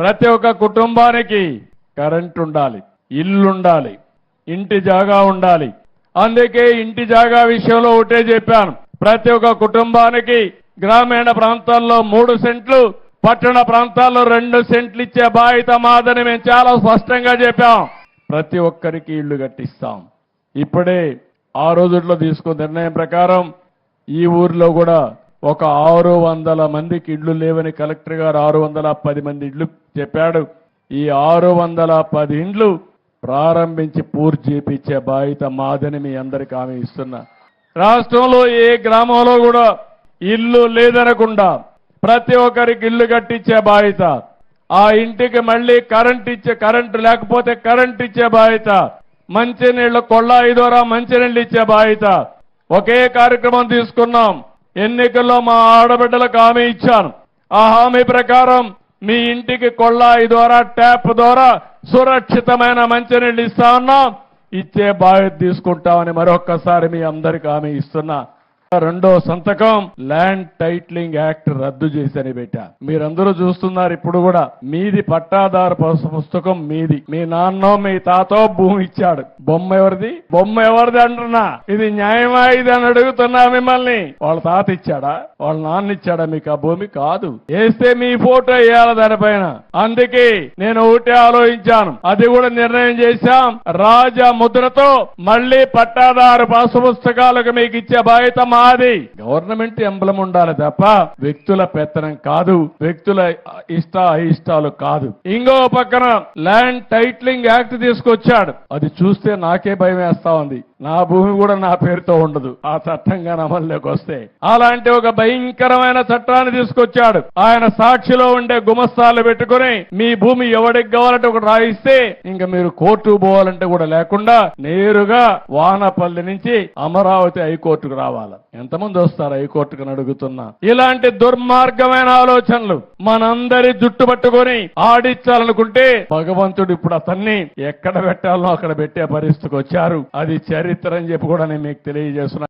ప్రతి ఒక్క కుటుంబానికి కరెంట్ ఉండాలి ఇల్లు ఉండాలి ఇంటి జాగా ఉండాలి. అందుకే ఇంటి జాగా విషయంలో ఒకటే చెప్పాను. ప్రతి ఒక్క కుటుంబానికి గ్రామీణ ప్రాంతాల్లో మూడు సెంట్లు పట్టణ ప్రాంతాల్లో రెండు సెంట్లు ఇచ్చే బాధ్యత మాదని మేము చాలా స్పష్టంగా చెప్పాం. ప్రతి ఒక్కరికి ఇళ్ళు కట్టిస్తాం. ఇప్పుడే ఆ రోజుల్లో తీసుకున్న నిర్ణయం ప్రకారం ఈ ఊర్లో కూడా ఒక ఆరు వందల మందికి ఇళ్ళు లేవని కలెక్టర్ గారు ఆరు వందల పది మంది ఇళ్ళు చెప్పాడు. ఈ ఆరు వందల పది ఇండ్లు ప్రారంభించి పూర్తి చేపించే బాధ్యత మాదని మీ అందరికి ఆమె ఇస్తున్నా. రాష్ట్రంలో ఏ గ్రామంలో కూడా ఇల్లు లేదనకుండా ప్రతి ఒక్కరికి ఇల్లు కట్టించే బాధ్యత. ఆ ఇంటికి మళ్ళీ కరెంట్ ఇచ్చే కరెంట్ లేకపోతే కరెంట్ ఇచ్చే బాధ్యత. మంచినీళ్ళు కొళ్ళాయి ద్వారా మంచినీళ్ళు ఇచ్చే బాధ్యత. ఒకే కార్యక్రమం తీసుకున్నాం. ఎన్నికల్లో మా ఆడబిడ్డలకు హామీ ఇచ్చాను. ఆ హామీ ప్రకారం మీ ఇంటికి కొళ్ళాయి ద్వారా ట్యాప్ ద్వారా సురక్షితమైన మంచినీళ్ళు ఇస్తా ఉన్నాం. ఇచ్చే బాధ్యత తీసుకుంటామని మరొక్కసారి మీ అందరికి హామీ ఇస్తున్నా. రెండో సంతకం ల్యాండ్ టైట్లింగ్ యాక్ట్ రద్దు చేసని పెట్టా. మీరందరూ చూస్తున్నారు ఇప్పుడు కూడా. మీది పట్టాదారు పుస్తకం మీది. మీ నాన్నో మీ తాతో భూమి ఇచ్చాడు. బొమ్మ ఎవరిది? బొమ్మ ఎవరిది అంటున్నా? ఇది న్యాయమా ఇది అని అడుగుతున్నా మిమ్మల్ని. వాళ్ళ తాత ఇచ్చాడా? వాళ్ళ నాన్న ఇచ్చాడా? మీకు ఆ భూమి కాదు. వేస్తే మీ ఫోటో వేయాలి దానిపైన. అందుకే నేను ఒకటే ఆలోచించాను. అది కూడా నిర్ణయం చేశాం. రాజా ముద్రతో మళ్ళీ పట్టాదారు పాసు పుస్తకాలకు మీకు ఇచ్చే బాధ్యత మా మాది గవర్నమెంట్ ఎంబలం ఉండాలి తప్ప వ్యక్తుల పెత్తనం కాదు వ్యక్తుల ఇష్ట అయిష్టాలు కాదు. ఇంకో పక్కన ల్యాండ్ టైట్లింగ్ యాక్ట్ తీసుకొచ్చాడు. అది చూస్తే నాకే భయం వేస్తా ఉంది. నా భూమి కూడా నా పేరుతో ఉండదు. ఆ చట్టంగా అమల్లోకి వస్తే. అలాంటి ఒక భయంకరమైన చట్టాన్ని తీసుకొచ్చాడు. ఆయన సాక్షిలో ఉండే గుమస్తాలు పెట్టుకుని మీ భూమి ఎవడికి కావాలంటే ఒకటి రాయిస్తే ఇంకా మీరు కోర్టు పోవాలంటే కూడా లేకుండా నేరుగా వానపల్లి నుంచి అమరావతి హైకోర్టుకు రావాలి. ఎంతమంది వస్తారు హైకోర్టుకు అని అడుగుతున్నా. ఇలాంటి దుర్మార్గమైన ఆలోచనలు మనందరి జుట్టు పట్టుకొని ఆడించాలనుకుంటే భగవంతుడు ఇప్పుడు అతన్ని ఎక్కడ పెట్టాలో అక్కడ పెట్టే పరిస్థితికి వచ్చారు. అది చరిత్ర. అని చెప్పి కూడా నేను మీకు తెలియజేస్తున్నాను.